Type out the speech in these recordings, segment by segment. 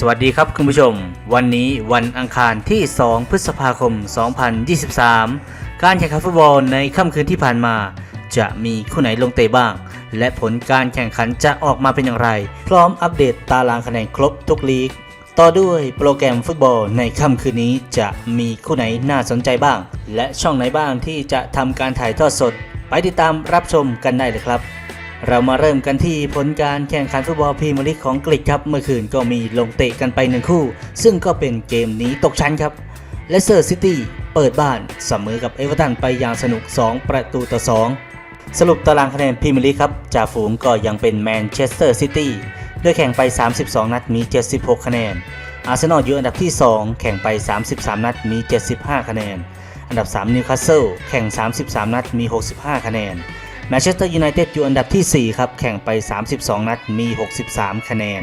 สวัสดีครับคุณผู้ชม วันนี้วันอังคารที่ 2 พฤษภาคม 2023 การแข่งขันฟุตบอลในค่ำคืนที่ผ่านมา จะมีคู่ไหนลงเตะบ้าง และผลการแข่งขันจะออกมาเป็นอย่างไร พร้อมอัปเดตตารางคะแนนครบทุกลีก ต่อด้วยโปรแกรมฟุตบอลในค่ำคืนนี้จะมีคู่ไหนน่าสนใจบ้าง และช่องไหนบ้างที่จะทำการถ่ายทอดสด ไปติดตามรับชมกันได้เลยครับ เรามาเริ่มกันที่ผลการแข่งขันฟุตบอลพรีเมียร์ลีกของกรีกครับ เมื่อคืนก็มีลงเตะกันไปหนึ่งคู่ ซึ่งก็เป็นเกมนี้ตกชั้นครับเลสเตอร์ซิตี้เปิดบ้านเสมอกับเอเวอร์ตันไปอย่างสนุก 2 ประตูต่อ 2 สรุปตารางคะแนนพรีเมียร์ลีกครับจ่าฝูงก็ยังเป็นแมนเชสเตอร์ซิตี้ด้วยแข่งไป 32 นัดมี 76 คะแนน อาร์เซนอลอยู่อันดับที่ 2 แข่งไป 33 นัดมี 75 คะแนน อันดับ 3 นิวคาสเซิลแข่ง 33 นัดมี 65 คะแนน แมนเชสเตอร์ยูไนเต็ดอยู่อันดับที่ 4 ครับ แข่งไป 32 นัดมี 63 คะแนน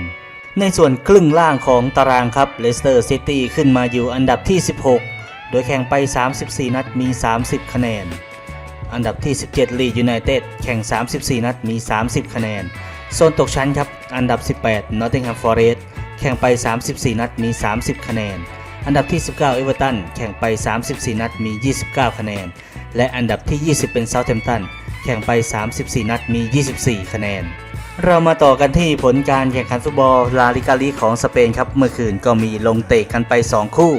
ในส่วนครึ่งล่างของตารางครับเลสเตอร์ซิตี้ขึ้นมาอยู่อันดับที่ 16 โดยแข่งไป 34 นัดมี 30 คะแนน อันดับที่ 17 ลีดยูไนเต็ดแข่ง 34 นัดมี 30 คะแนน โซนตกชั้นครับ อันดับ 18 นอตติงแฮมฟอร์เรสต์แข่งไป 34 นัดมี 30 คะแนน อันดับที่ 19 เอเวอร์ตันแข่งไป 34 นัดมี 29 คะแนน และอันดับที่ 20 เป็นเซาท์แฮมป์ตัน แข่งไป 34 นัดมี 24 คะแนน เรามาต่อกันที่ผลการแข่งขันฟุตบอลลาลิกาลีของสเปนครับ เมื่อคืนก็มีลงเตะกันไป 2 คู่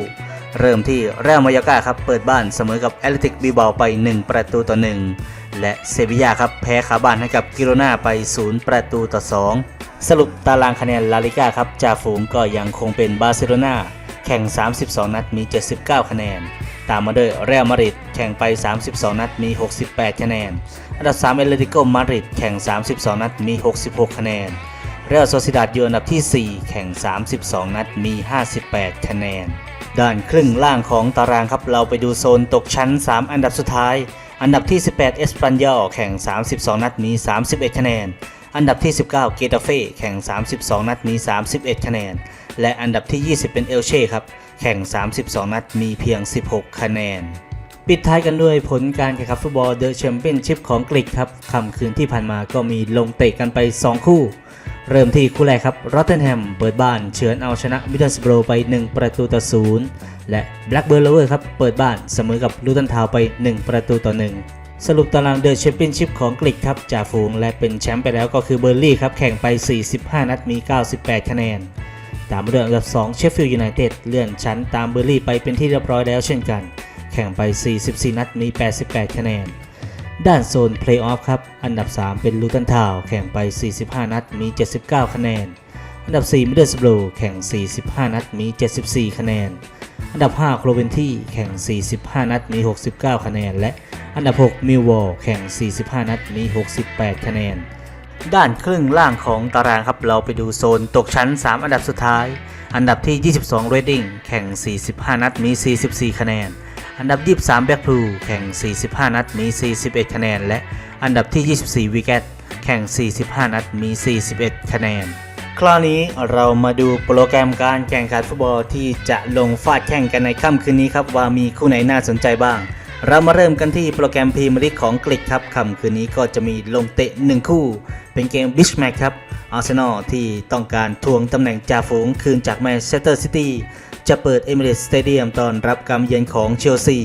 เริ่มที่เรอัลมายากาครับ เปิดบ้านเสมอกับแอตเลติกบิบาไป 1 ประตูต่อ 1 และเซบียาครับแพ้คาบ้านให้กับกิโรนาไป 0 ประตูต่อ 2 สรุปตารางคะแนนลาลิกาครับจ่าฝูงก็ยังคงเป็นบาร์เซโลนาแข่ง 32 นัดมี 79 คะแนน ตามมาด้วยเรอัลมาดริด แข่งไป 32 นัดมี 68 คะแนน อันดับ 3 เอเลติโกมาดริดแข่ง 32 นัดมี 66 คะแนน เรอัลโซซิดาดอยู่อันดับที่ 4 แข่ง 32 นัดมี 58 คะแนน ด้านครึ่งล่างของตารางครับเราไปดูโซนตกชั้น 3 อันดับสุดท้าย อันดับที่ 18 เอสปันยอแข่ง 32 นัดมี 31 คะแนนอันดับที่ 19 เกตาเฟ่แข่ง 32 นัดมี 31 คะแนน และอันดับที่ 20 เป็นเอลเช่ครับ แข่ง 32 นัดมีเพียง 16 คะแนน ปิดท้ายกันด้วยผลการแข่งขันฟุตบอลเดอะแชมเปี้ยนชิพของกรีกครับค่ำคืนที่ผ่านมาก็มีลงเตะกันไป 2 คู่ เริ่มที่คู่แรกครับรอตเทนแฮมเปิดบ้านเฉือนเอาชนะมิดเดิลสโบรไป 1 ประตูต่อ 0 และแบล็กเบิร์ l เลเวอร์ครับเปิดบ้านเสมอกับลูตันทาวไป 1 ประตูต่อ 1 สรุปตารางเดอะแชมเปี้ยนชิพของกรีกครับจ่าฝูงและเป็นแชมป์ไปแล้วก็คือเบอร์ลี่ครับแข่งไป 45 นัดมี 98 คะแนน ตามมาด้วยอันดับ2เชฟฟิลด์ยูไนเต็ดเลื่อนชั้นตามเบอร์ลี่ไปเป็นที่เรียบร้อยแล้วเช่นกัน แข่งไป 44 นัดมี 88 คะแนน ด้านโซนเพลย์ออฟครับ อันดับ 3 เป็นลูตันทาวแข่งไป 45 นัดมี 79 คะแนน อันดับ 4 มิดเดิลสโบรแข่ง 45 นัดมี 74 คะแนน อันดับ 5 โคลเวนที่แข่ง 45 นัดมี 69 คะแนน และอันดับ 6 มิลวอลแข่ง 45 นัดมี 68 คะแนนด้านครึ่งล่างของตารางครับเราไปดูโซนตกชั้น 3 อันดับสุดท้าย อันดับที่ 22 Reading แข่ง 45 นัดมี 44 คะแนน อันดับ 23 Black Blue แข่ง 45 นัดมี 41 คะแนน และอันดับที่ 24 Wigan แข่ง 45 นัดมี 41 คะแนน คราวนี้เรามาดูโปรแกรมการแข่งขันฟุตบอลที่จะลงฟาดแข่งกันในค่ำคืนนี้ครับว่ามีคู่ไหนน่าสนใจบ้าง เรามาเริ่มกันที่โปรแกรมพรีเมียร์ลีกของกรีกครับค่ำคืนนี้ก็จะมีลงเตะ 1 คู่ เป็นเกมบิชแมกครับอาร์เซนอลที่ต้องการทวงตำแหน่งจ่าฝูงคืนจากแมนเชสเตอร์ซิตี้ จะเปิดเอมิเรตสเตเดียมตอนรับการเยือนของเชลซี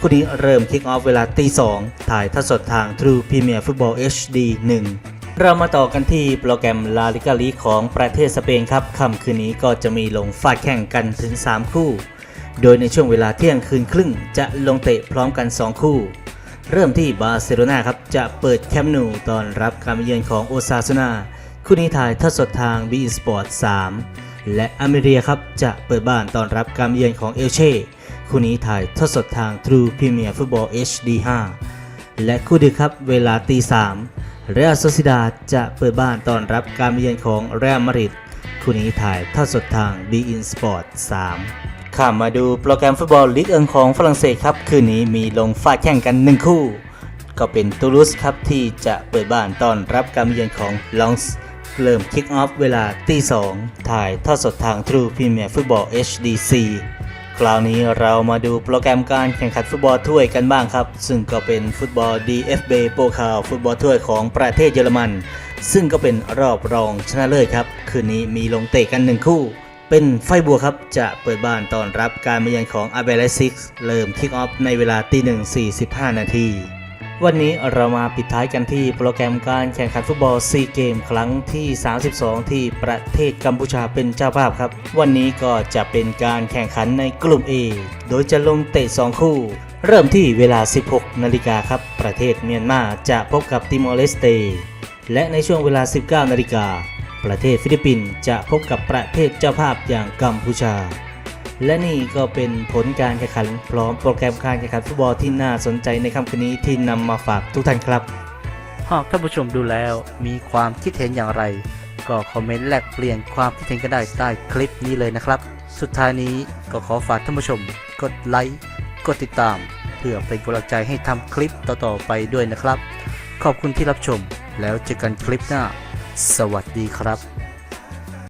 คู่นี้เริ่มคิกออฟเวลาตี2ถ่ายทอดสดทาง True Premier Football HD 1 เรามาต่อกันที่โปรแกรมลาลิกาลีของประเทศสเปนครับค่ำคืนนี้ก็จะมีลงฟาดแข่งกันถึง 3 คู่ โดยในช่วงเวลาเที่ยงคืนครึ่งจะลงเตะพร้อมกัน 2 คู่ เริ่มที่บาร์เซโลนาครับ จะเปิดแคมป์นูตอนรับการเยือนของโอซาซูนาคู่นี้ถ่ายทอดสดทาง b ีสปอร์ต3 และอเมเรียครับจะเปิดบ้านตอนรับการเยือนของเอลเช่คู่นี้ถ่ายทอดสดทาง True Premier Football HD 5 และคู่ดึกครับเวลาตี3เรอัลโซซิดาจะเปิดบ้านตอนรับการเยือนของเรอัลมาดริดคู่นี้ถ่ายทอดสดทาง b ีอินสปอร์ต3ข้ามมาดูโปรแกรมฟุตบอลลีกเอิงของฝรั่งเศสครับ คืนนี้มีลงฟาดแข่งกัน 1 คู่ ก็เป็นตูลูสครับที่จะเปิดบ้านต้อนรับการเยือนของลองส์ เริ่มคิกออฟเวลาตี2ถ่ายทอดสดทาง True Premier Football HDC คราวนี้เรามาดูโปรแกรมการแข่งขันฟุตบอลถ้วยกันบ้างครับ ซึ่งก็เป็นฟุตบอล DFB โปรคาวฟุตบอลถ้วยของประเทศเยอรมัน ซึ่งก็เป็นรอบรองชนะเลิศครับ คืนนี้มีลงเตะกัน1คู่ เป็นไฟบัวครับ จะเปิดบ้านต้อนรับการมาเยือนของอาเบลซิกเริ่มคิกออฟในเวลาตีหนึ่ง45นาที วันนี้เรามาปิดท้ายกันที่โปรแกรมการแข่งขันฟุตบอลซีเกมครั้งที่ 32 ที่ประเทศกัมพูชาเป็นเจ้าภาพครับ วันนี้ก็จะเป็นการแข่งขันในกลุ่ม A โดยจะลงเตะ 2 คู่ เริ่มที่เวลา 16 นาฬิกาครับ ประเทศเมียนมาจะพบกับติมอร์เลสเต และในช่วงเวลา 19 นาฬิกา ประเทศฟิลิปปินส์จะพบกับประเทศเจ้าภาพอย่างกัมพูชา และนี่ก็เป็นผลการแข่งขันพร้อมโปรแกรมการแข่งขันฟุตบอลที่น่าสนใจในค่ำคืนนี้ที่นำมาฝากทุกท่านครับ หากท่านผู้ชมดูแล้วมีความคิดเห็นอย่างไร ก็คอมเมนต์แลกเปลี่ยนความคิดเห็นกันได้ใต้คลิปนี้เลยนะครับ สุดท้ายนี้ก็ขอฝากท่านผู้ชม กดไลค์กดติดตาม เพื่อเป็นกำลังใจให้ทำคลิปต่อๆไปด้วยนะครับ ขอบคุณที่รับชมแล้วเจอกันคลิปหน้า สวัสดีครับ